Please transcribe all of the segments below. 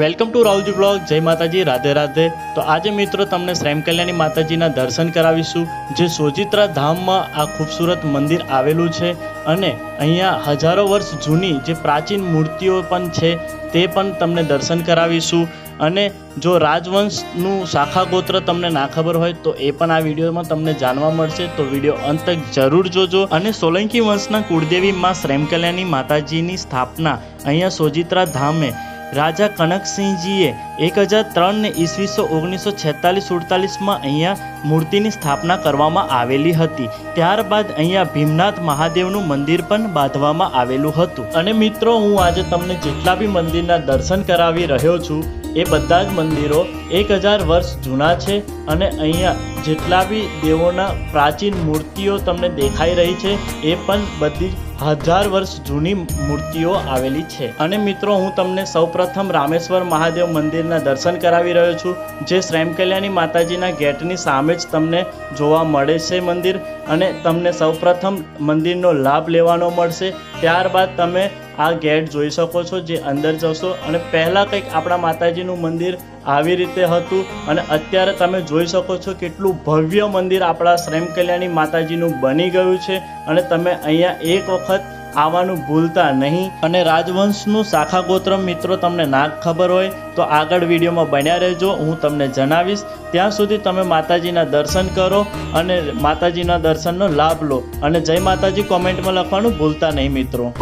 Welcome to Rahulji blog જય માતાજી. રાધે રાધે. તો આજે મિત્રો તમને શ્રેમ કલ્યાણી માતાજીના દર્શન કરાવીશું, જે સોજિત્રા ધામમાં આ ખૂબસૂરત મંદિર આવેલું છે અને અહીંયા હજારો વર્ષ જૂની જે પ્રાચીન મૂર્તિઓ પણ છે, તે પણ તમને દર્શન કરાવીશું. અને જો રાજવંશનું શાખા ગોત્ર તમને ના ખબર હોય, તો એ પણ આ વિડીયોમાં તમને જાણવા મળશે. તો વીડિયો અંત જરૂર જોજો. અને સોલંકી વંશના કુળદેવી માં શ્રેમ કલ્યાણી માતાજીની સ્થાપના અહીંયા સોજિત્રા ધામે રાજા કનકસિંહજીએ એક હજાર ત્રણને ઈસવીસો ઓગણીસો છેતાલીસ સુડતાલીસમાં અહીંયા મૂર્તિની સ્થાપના કરવામાં આવેલી હતી. ત્યારબાદ અહીંયા ભીમનાથ મહાદેવનું મંદિર પણ બાંધવામાં આવેલું હતું. અને મિત્રો, હું આજે તમને જેટલા બી મંદિરના દર્શન કરાવી રહ્યો છું એ બધા જ મંદિરો એક હજાર વર્ષ જૂના છે અને અહીંયા જેટલા બી દેવોના પ્રાચીન મૂર્તિઓ તમને દેખાઈ રહી છે, એ પણ બધી હજાર વર્ષ જૂની મૂર્તિઓ આવેલી છે. અને મિત્રો, હું તમને સૌપ્રથમ રામેશ્વર મહાદેવ મંદિરના દર્શન કરાવી રહ્યો છું, જે શ્રેમ કલ્યાણી માતાજીના ગેટની સામે જ તમને જોવા મળે છે મંદિર. અને તમને સૌપ્રથમ મંદિરનો લાભ લેવાનો મળશે. ત્યારબાદ તમે આ ગેટ જોઈ શકો છો જે અંદર જશો અને પહેલાં કંઈક આપણા માતાજીનું મંદિર આવી રીતે હતું અને અત્યારે તમે જોઈ શકો છો કેટલું ભવ્ય મંદિર આપણા શ્રેમ કલ્યાણી માતાજીનું બની ગયું છે અને તમે અહીંયા એક વખત આવવાનું ભૂલતા નહીં. અને રાજવંશનું શાખા ગોત્ર મિત્રો તમને ના ખબર હોય તો આગળ વિડીયોમાં બન્યા રહેજો, હું તમને જણાવીશ. ત્યાં સુધી તમે માતાજીના દર્શન કરો અને માતાજીના દર્શનનો લાભ લો. અને જય માતાજી, કોમેન્ટમાં લખવાનું ભૂલતા નહીં મિત્રો.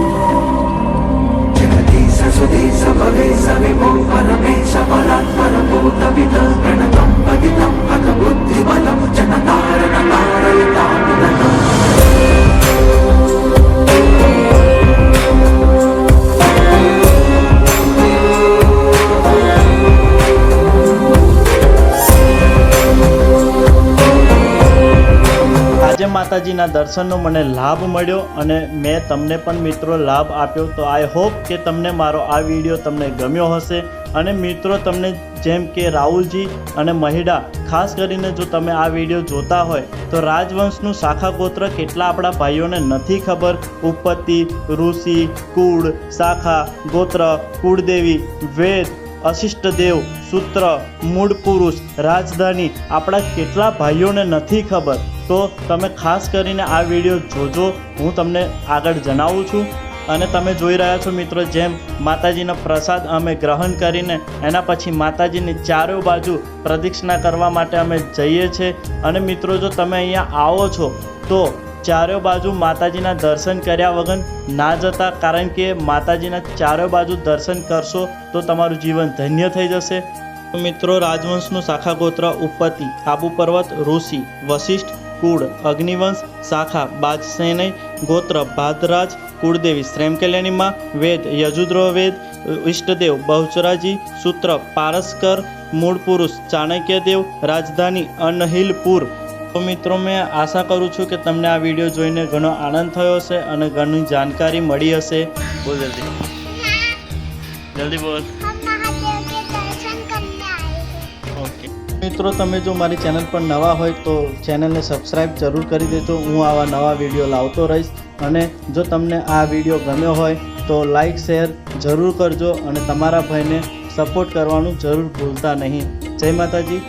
సరస్వతి సమవే సవిమో పరమేశ పరాత్మర భూత విదల్ప માતાજીના દર્શનનો મને લાભ મળ્યો અને મેં તમને પણ મિત્રો લાભ આપ્યો. તો આઈ હોપ કે તમને મારો આ વીડિયો તમને ગમ્યો હશે. અને મિત્રો, તમને જેમ કે રાહુલજી અને મહિડા, ખાસ કરીને જો તમે આ વીડિયો જોતા હોય, તો રાજવંશનું શાખા ગોત્ર કેટલા આપણા ભાઈઓને નથી ખબર? ઉપપત્તિ ઋષિ, કુળ, શાખા, ગોત્ર, કુળદેવી, વેદ, અશિષ્ટ દેવ, સૂત્ર, મૂળ પુરુષ, રાજધાની, આપણા કેટલા ભાઈઓને નથી ખબર? તો તમે ખાસ કરીને આ વીડિયો જોજો. હું તમને આગળ જણાવું છું. અને તમે જોઈ રહ્યા છો મિત્રો જેમ માતાજીનો પ્રસાદ અમે ગ્રહણ કરીને એના પછી માતાજીની ચારે બાજુ પ્રદક્ષિણા કરવા માટે અમે જઈએ છીએ અને મિત્રો જો તમે અહીંયા આવો છો, તો ચારે બાજુ માતાજીના દર્શન કર્યા વગર ના જતા, કારણ કે માતાજીના ચારે બાજુ દર્શન કરશો તો તમારું જીવન ધન્ય થઈ જશે. મિત્રો રાજવંશનું શાખા ગોત્ર ઉપપતિ આબુ પર્વત ઋષિ, વશિષ્ઠ કુળ, અગ્નિવંશ, શાખા બાજસેનય ગોત્ર, ભાદરાજ, કુળદેવી શ્રેમ વેદ, યજુદ્ર વેદ ઇષ્ટદેવ બહુચરાજી, સૂત્ર, પારસ્કર, મૂળ પુરુષ, ચાણક્યદેવ, રાજધાની, અનહિલપુર. તો મિત્રો, મેં આશા કરું છું કે તમને આ વીડિયો જોઈને ઘણો આનંદ થયો હશે અને ઘણી જાણકારી મળી હશે. બોલ જલ્દી. જલ્દી બોલ. મિત્રો, તમે જો મારી ચેનલ પર નવા હોય તો ચેનલને સબસ્ક્રાઈબ જરૂર કરી દેજો. હું આવા નવા વીડિયો લાવતો રહીશ અને જો તમને આ વીડિયો ગમ્યો હોય તો લાઈક શેર જરૂર કરજો અને તમારા ભાઈને સપોર્ટ કરવાનું જરૂર ભૂલતા નહીં. જય માતાજી.